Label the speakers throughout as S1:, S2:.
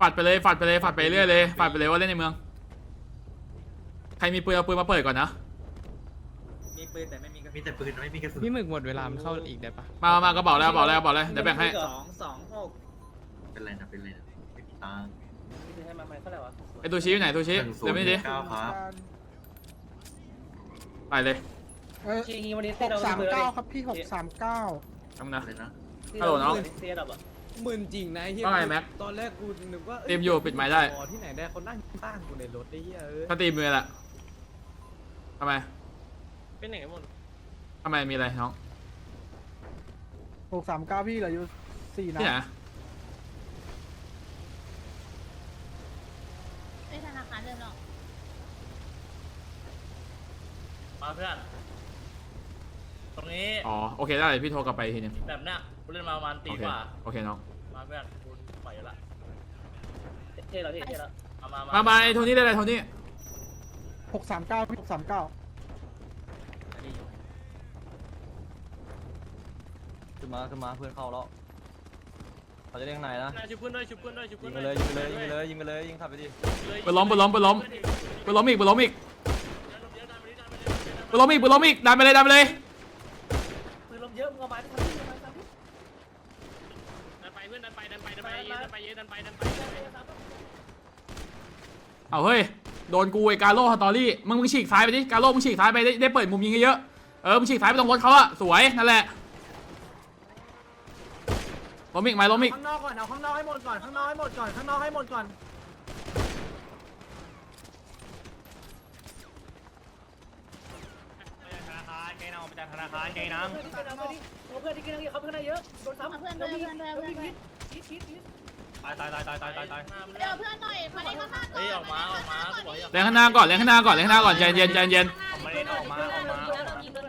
S1: ฝัดไปเลยฝัดไปเลยฝัดไปเรื่อยเลยฝัดไปเลยว่าเล่นในเมือง ใครมีปืนเอาปืนมาเปิดก่อนนะ
S2: มีปืนแต่ไม่มีกระสุน
S3: มีแต่ปืนไม่มีกระสุน
S4: พี่หมึกหมดเวลามันเข้าอีกได้ปะ
S1: มามามาก็บอกแล้วบอกแล้วบอกแล้วเดี๋ยวแบ่งให้
S2: สองสองหก
S3: เป็นไรนะเป็นไรนะไม่มีตังค์
S2: มีให้มาไหมเท่าไหร่วะ
S1: ไอตูชิอยู่ไหนตูชิ
S3: หนึ่งศู
S1: เดี๋
S3: น
S1: ยว
S3: ย์
S1: ไม่
S3: ห
S1: ดิ
S3: นึ่งเก้าครับ
S1: ไปเลย
S5: เออ
S2: จริงๆวันนี้
S5: หกสามเก้าครับพี่หกสามเก้า
S1: ทำนะ
S3: อะไรนะ
S1: ฮัลโหลน้อง
S2: เสียดับอะ
S4: ห มื่นจริงนะไอ้เฮีย
S1: ว่าไงแม็ก
S4: ตอนแรกกูนึกว่า
S1: เตรียมอยู่ปิดไมค์ได้
S4: อ๋อที่ไหนได้เขานั่งตั้งกูในรถไอ้เฮียเอ้ย
S1: สตรีมมือแหละทำไม
S2: เป็นไหนกันหมด
S1: ทำไมมีอะไรน้อง
S5: หกสามเก้าพี่เหลืออยู่สี่นัด
S1: ที่ไหน
S6: ไปธนาคารเริ่มหรอก
S7: มาเพื่อนตรง นี้
S1: อ๋อโอเคได้พี่โทรกลับไปอีกทีนึง
S7: แบบเนี้ยกูเล่นมาประมาณตี
S1: โอเค
S7: กว่า
S1: โอเคน้อง
S7: มาเพื่อนกูปล่อยอยู่ละ
S2: เท่เราเท่เรา
S7: เอามา
S1: มามาไอโทนี่ได้เลยโทนี่
S5: หกสามเก้าพี่หกสามเก้า
S8: ขึ้นมาขึ้นมาเพื่อนเข้าแล้วเขาจะเรียกไหนนะ
S7: นายชุบเพื่อนด้วยชุบเพื่อนด้วยชุบ
S8: ยิ
S7: เพื่องน
S8: ไป
S7: ด้ว
S8: เลยยยิงไปเลยยิงไปเลยยิงไปเลยยิงขับไปดิ
S1: ไปล้มไปล้มไปล้มไปล้มอีกไปล้มอีกไปล้มอีกไปล้มอีกดันไปเลยดันไปเลย
S2: ปื มเอาไม้ไปทำที่ทำไมทำที่
S7: ดันไปเพื่อนดันไปดันไปดันไปดันไปเยอะดันไปดันไป
S1: เอาเฮ้ย โดนกูไอ้กาโร่สตอรี่ มึงมึงฉีกซ้ายไปดิ กาโร่มึงฉีกซ้ายไปได้ได้เปิดมุมยิงเยอะๆเออ มึงฉีกซ้ายไปตรงรถเขาอะสวย นั่นแหละล้มอีกไหมล้มอีก
S2: ข้างนอกก่อนเอาข้างนอกให้หมดก่อนข้างนอกให้หมดก่อนข้างนอกให้หมดก่อน
S7: ธ นาคารไงน้องไปจากธนาคารไงน้
S2: เพื่อนที่กินเอาเพื่อนที่กินเขาเพื่อนเยอะโดนซ้ำ
S6: เอาเพื่อนด้วยเพื่อนด้วยเพื่อนด้วย
S2: ชิดชิดชิด
S7: ตายตายตายตายตายตาย
S6: เดี๋ยวเพื่อนหน่อยมาเล่นข้างหน้าก่อน
S7: เฮ้ยออกมาออกมากูบอกให้ออก
S1: แรงข้างหน้าก่อนแรงข้างหน้าก่อนแรงข้างหน้าก่อนใจเย็นใจเย็น
S7: ออกมาเล่นออกมาออกมาออกมา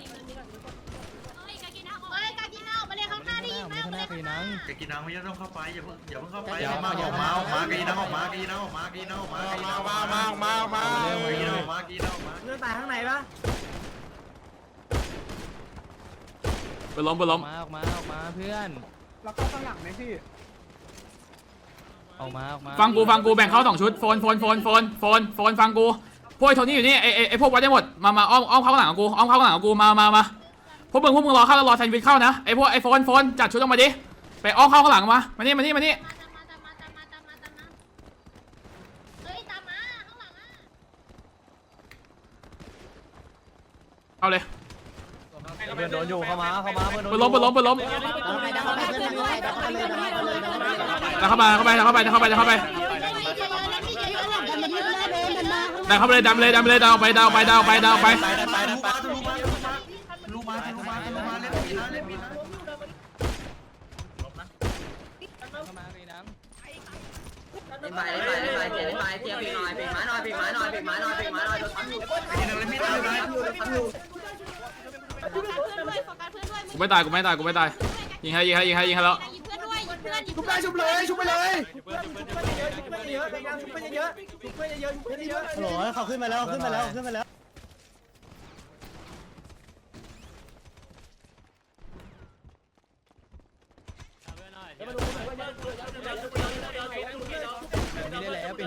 S6: เฮ้ยกากินาเฮ้ยกากินามาเล่นข้างหน้าดิยิงแม่มาเล่นข้างหน้า
S3: กกีนังไม่ต้องเข้าไปอย่าเพิ่งอย่าเพิ่งเข้าไปออกมาออกมาออกมากกีนังออกมากกีนังออกมากกีนังออกมากกีนังออกมามามามากีนังออกมากีนังออกมา
S2: เพื่อนตายข้างในปะ
S1: ไปล้มไปล้ม
S4: มาออกมาออกมาเพื่อน
S5: แล้วก็ข้างหลังไหมพี่
S4: ออกมาออกมา
S1: ฟังกูฟังกูแบ่งเข้าสองชุดโฟนโฟนโฟนโฟนโฟนโฟนฟังกูพวกไอ้โทนี่อยู่นี่ไอไอ้ไอพวกวัดได้หมดมามาอ้อมอ้อมเข้าข้างหลังของกูอ้อมเข้าข้างหลังของกูมามามาพวกมึงพวกมึงรอเข้าแล้วรอแซนด์วิชเข้านะไอพวกไอโฟนโฟนจัดชุดออกมาดิไปอ้อมเข้าข้างหลังมามานี่มานี่มานี่
S6: มาตามมาตามมาตามมาตามมาตามมาเฮ้ยตามมาข้างหลังอะ
S1: เอาเลย
S8: เพื่อนโดนอยู่เข้ามาเข้ามาเพื่อนโดน
S1: ไปล้มไปล้มไปล้มแล้วเข้ามาเข้าไปเข้าไปเข้าไปเข้าไปดันเข้าไปเลยดันไปเลยดันไปเลยดันออกไปดันออกไปดันออกไปดันออกไป
S3: ไปไปไปไปทะลุมาทะลุมาทะลุมาทะลุมาเล่นมีนะเล่นมีนะ
S4: เข้ามาพี่น้
S2: ไปไปไปเทียบไปเทียบปีกหน่อยปีกไม้หน่อยปีกไม้หน่อยปีกไม้หน่อยปีกไม้หน่อยโดนซ้ำอยู่
S3: กีนังเล่นมีนะเลย
S6: โฟ กัสเพื่อนด้วยโฟกัสเพื่อนด้วย
S1: กูไม่ตายกูไม่ตายกูไม่ตายยิงให้ยิงให้ยิงให้ยิงให้แล้ว
S6: ยิงเพื่อนด้วยยิงเพื่อนยิง
S5: ชุบ
S6: เพื่
S5: เล
S6: อน
S5: ยชุบเลยชุบไปเลย
S2: เพื่อนเยอะเพื่อนเยอะเพื่อนเยอะเพื่อนเยอะเพื่อนเยอะ
S5: โหลเขาขึ้นมาแล้วขึ้นมาแล้วขึ้นมาแล้ว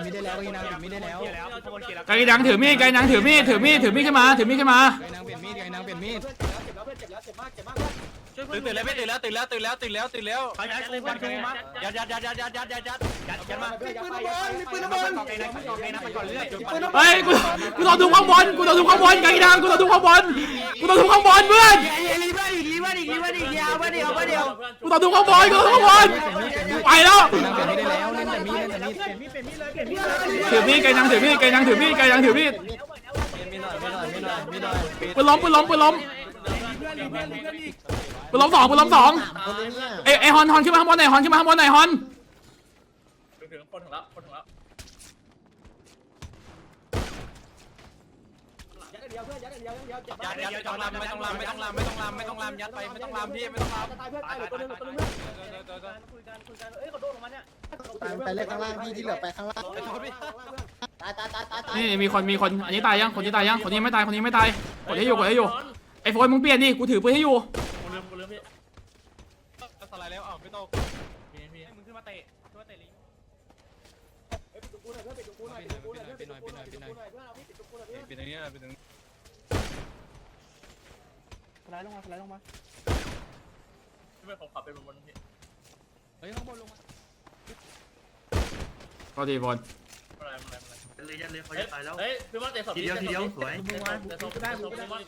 S5: ำ
S4: ไม่ได้แล้วเป็นไม่ได้แล้วพี่นางเป็นไม่ได้แล้ว
S1: ไก่ดังถือมีดไก่ดังถือมีดถือมีดถือมีดขึ้นมาถือมีดขึ้นมา
S4: ไอ้นางเป็นมีดไอ้นางเป็นมีด
S8: ตื่นแล้วไม่ตื่นแล้วตื่นแล้วตื่นแล้วตื่นแล้วตื่นแล้วยัดยัดยัดยัดยัดยัดยัดยัดยัดยัดมา
S5: ปืนระเบิดมีปืนระเบิด
S1: เฮ้ยกูกูต้องดูข้างบนกูต้องดูข้างบนไก่ดังกูต้องดูข้างบนกูต้องดูข้างบนเพื่อนกูต้องดูข้างบนกูต้องดูข้างบนไปแล้ว ถือมีดไก่ดังถือมีดไก่ดังถือมีดไก่ดังถือมีด
S8: มีหน่อยมีหน่อยมีหน่อยมีหน่อย
S1: ปืนล้มปืนล้มปืนล้มปืนล้มสองปืนล้มสองเอ้ไอฮอนฮอนขึ้นมาข้างบนหน่อยฮอนขึ้นมาข้างบนหน่อยฮอน
S7: ถึงคนถึงแล้วคนถึงแล้ว
S8: ยัดยัดไม่ต้องลำไม่ต้องลำไม่ต้องลำไม่ต้องลำไม่ต้องลำยัดไปไม่ต้องลำพี่ไม่ต้องลำ
S2: ตายเพื่อนตายตัวนึงตัวนึงคุยกันคุยกันเอ้ยเขาโดนลงมาเนี่ย
S5: ไปเล่นข้างล่างพี่ที่เหลือไปข้างล่าง
S2: ตายตายตายตายตาย
S1: นี่มีคนมีคนอันนี้ตายยังคนนี้ตายยังคนนี้ไม่ตายคนนี้ไม่ตายกดให้อยู่กดให้อยู่ไอโฟนมึงเปลี่ยนดิกูถือปืนให้อยู่
S7: กูลืมกูลืมพี่
S8: สไลด์แล้วอ้าวไม่ตก
S7: พี่พี่มึงขึ้นมาเตะขึ้นมาเตะลิง
S4: เป็นหน่อยเป็นหน่อยเป็นหน่อยเป็นหน่อยเป็นอย่างเงี้ยเป็นอย่าง
S5: สไลด์ลงมาสไลด์ลงมา
S7: ไม่ผมขับไปบนพี่
S4: เฮ้ยข้างบนลงมา
S1: ก็ทีโฟน
S7: อะไรอะไรอะไร
S3: เลยยันเลยเขาจะตายแล้ว
S7: เฮ้ยพี่ว่าเตะศพ
S3: ทีเดียวทีเดียวสวย
S7: เตะศพเตะศพเตะศพพี่ว่า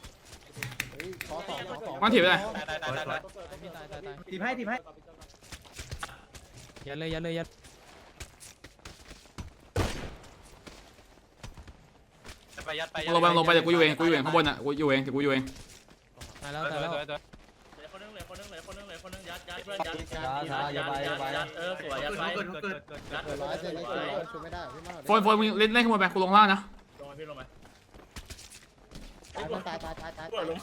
S5: ขอสองขอสอง
S1: มันถีบไปเลย
S8: ตายตายตายตาย
S4: พี่ตายตายตาย
S5: ทีมให้ทีมให้
S4: ยัดเลยยัดเลยยัด
S8: ไปยัดไป
S1: ลงไปลงไปเดี๋ยวกูอยู่เองกูอยู่เองข้างบนอะกูอยู่เองเดี๋ยวกูอยู่เอง
S4: ตายแล้วตายแล้ว
S7: คนนึงเหลือคนนึงเหลือคนนึงเหลือคนนึงยัดยัดเพื่อนยัดยัดยัดยัดยัดเออสวยยัดไป
S3: เกิดเกิด
S7: ยัด
S5: เปิดร้อยเสร็จแล้ว
S7: สวย
S5: ช่วยไม่ได้พี่มา
S1: โฟนโฟนมึงเล่นเล่นข้างบนไปกูลงล่างนะ
S7: ลงมาพี่ลงมา
S5: ตายตายตายตาย
S7: ปวดลง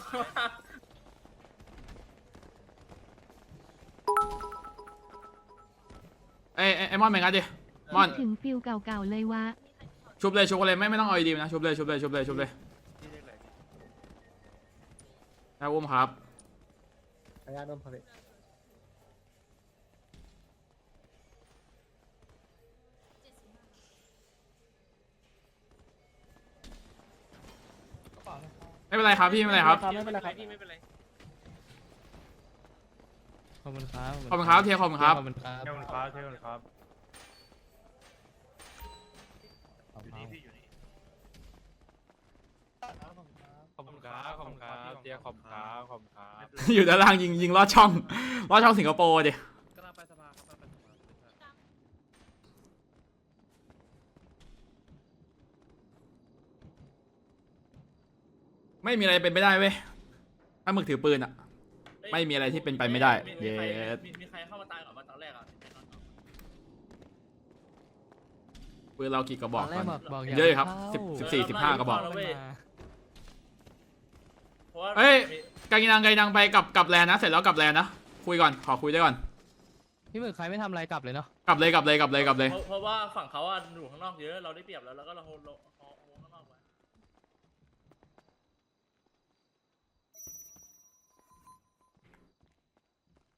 S1: เอ้ยเอ้ยไอ้มอนแมงกัดดิมอน
S6: ถึงฟิลเก่าๆเลยวะ
S1: ชุบเลยชุบเลยไม่ไม่ต้องเอาดีนะชุบเลยชุบเลยชุบเลยชุบเลยได้วอุ้มครับ
S5: พยาดมพลิ
S1: ไม่เป็นไรครับพี่ไม่เป็นไรครับ
S5: ไม่เป็นไรครับ
S7: พี่ไม่เป็นไร
S4: ขอบคุณครับ
S1: ขอบคุณครับเทียขอบคุณครับ
S4: ขอบคุณครับ
S3: เจ้าครับเจ้า
S8: ครับ เดียขอบคุณครับขอบคุณครับ
S1: อยู่ด้านล่างยิงยิงลอดช่องลอดช่องสิงคโปร์ดิ
S7: กำลังไปสภาครับไปสภา
S1: ไม่มีอะไรเป็นไปได้เว้ยถ้ามึงถือปืนอะไม่มีอะไรที่เป็นไปไม่ได้
S7: มีใคร
S1: เย็ด
S7: มีมีใครเข้ามาตายก่อนมาตอนแรกอะ
S1: ปืนเรากี่กระบอก
S4: ตนแร
S1: ก่อน
S4: บอกบอก
S1: เยอะอยู่ครับ
S4: เข้า
S1: สิบสิบสี่สิบห้ากระบอก
S4: ไม่มา
S7: เพ ราะว่า
S1: เฮ้ย กากินังไกนังไปกับกับแลนนะ เสร็จแล้วกลับแลนนะ คุยก่อน ขอคุยด้วยก่อน
S4: พี่หมึกใครไม่ทำอะไรกลับเลยเนาะ
S1: กลับเลยกลับเลยกลับเลยกลับเลย
S7: เพราะเพราะว่าฝั่งเขาอะอยู่ข้างนอกเยอะ เราได้เปรียบแล้ว แล้วก็เราโฮลโฮโฮข้างนอกไว้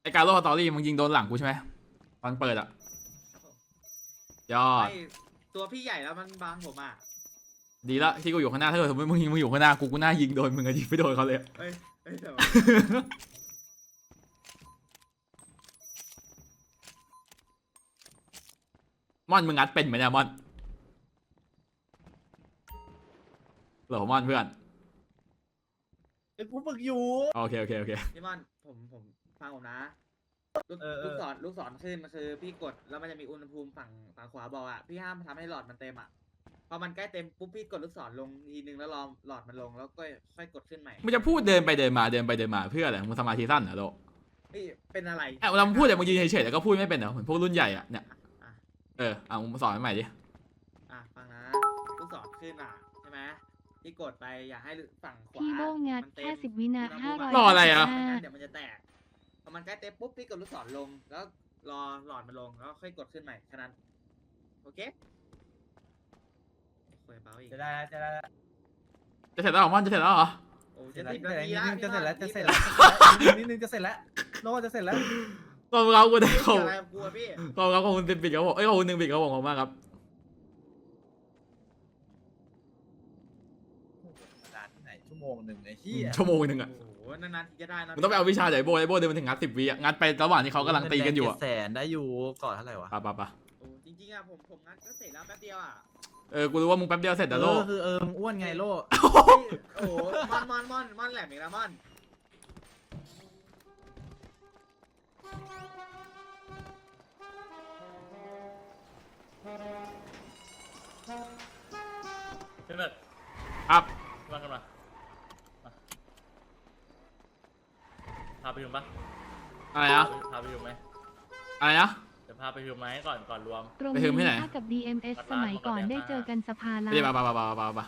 S1: ไอการโลสตอรี่มึงยิงโดนหลังกูใช่ไหมตอนเปิดอะยอด
S2: ตัวพี่ใหญ่แล้วมันบังผมอะ
S1: ดีละที่กูอยู่ข้างหน้าถ้าเกิดสมมติมึงยิงมึงอยู่ข้างหน้ากูกูหน้ายิงโดนมึงอะยิงไม่โดนเขาเลย
S2: เอ้ยเอ้ยแต่ว่า
S1: ม่อนมึงงัดเป็นไหมเนี่ยม่อนเหรอม่อนเพื่อน
S5: ไอ้กูฝึกอยู่
S1: โอเคโอเคโอเค
S2: พี่มอนผมผมฟังผมนะลูกลูกศรลูกศรขึ้นคือพี่กดแล้วมันจะมีอุณหภูมิฝั่งฝั่งขวาบอกอะพี่ห้ามทำให้หลอดมันเต็มอะพ อมันใกล้เต็มปุ๊บพี่กดลูกศรลงทีนึงแล้วรอหลอดมันลงแล้วก็ค่อยกดขึ้นใหม่
S1: มึงจะพูดเดินไปเดินมาเดินไปเดินมาเพื่ออะไรมึงสมาธิสั้นเหรอโล
S2: เฮ้ยเป็นอะไร
S1: เอ้ยเวลามึงพูดแต่มึงยืนเฉยๆแต่ก็พูดไม่เป็นเหรอเหมือนพวกรุ่นใหญ่อะเนี่ย
S2: อะ
S1: เออเอามึงสอนใหม่ดิ
S2: อะฟังนะลูกศรขึ้นอะใช่ไหมพี่กดไปอย่าให้ฝั่งขวา
S6: พี่โบงัด
S2: มันเต็ม
S6: 50วินา
S2: อุณหภู
S6: ห้า
S2: มิ
S6: ร้อย
S1: รออะไรอะ
S2: ม่งั้นเดี๋ยวมันจะแตกพอมันใกล้เต็มปุ๊บพี่กดลูกศรลงแล้วรอหลอดมันลงแล้วค่อยกดขึ้นใหม่แค่นั้นโอเค คุยเบาอีก
S5: จะได้จะได้
S1: จะเสร็จแล้วเหรอม่อนจะเสร็จแล้วเหรอ
S2: โอ้จะสิบนาทีละ
S5: จะเสร็จแล้วจะเสร็จ
S2: แล้
S5: แล้ววนิดนึงจะเสร็จแล้วโน้จะเสร็จแล้ว
S1: ขอบคุณครับคุณได้ขอบ
S2: อะไรกลัวพี่
S1: ขอบคุณครับขอบคุณปิดครับผมเอ้ยขอบคุณหนึ่งปิดครับผมขอบคุณมากครับ
S5: ไหนชั่วโมงหนึ่งไอ้เหี้ย
S1: ชั่วโมงหนึ่งอะ
S2: โอ้โหนานๆทีจะได้นะ
S1: มึงต้องไปเอาวิชาจากไอ้โบไอ้โบเดินมาถึงงัดสิบวิอะงัดไประหว่างที่เขากำลังตีกันอยู่อะ
S5: แสนได้อยู่ก่อนเท่าไหร่วะ
S1: ปะปะปะ
S2: โอ้จริงๆอะผมผมงั้นก็เสร็จแล้วแป๊บเดียวอะ
S1: เออ กูรู้ว่ามึงแป๊บเดียวเสร็จแต่โล
S5: คือเออมึงอ้วนไงโล
S2: โอ้โหมอนมอนมอนมอนแหลมอีกแล้วมอน
S7: พี่เบิร์ด
S1: ครับ
S7: มากันมามาพาไปยุมปะ
S1: อะไรนะ
S7: พาไปยุมไหม
S1: อะไรนะ
S7: เดี๋ยวพาไปยุมไหมก่อนก่อนรวม
S6: ตรง
S1: ไปถึงที่ไหน
S6: นี้ถ้ากับ DMS สมัยก่อนได้เจอกันสภาละ
S1: ไม่ได้ปะปะปะปะปะปะ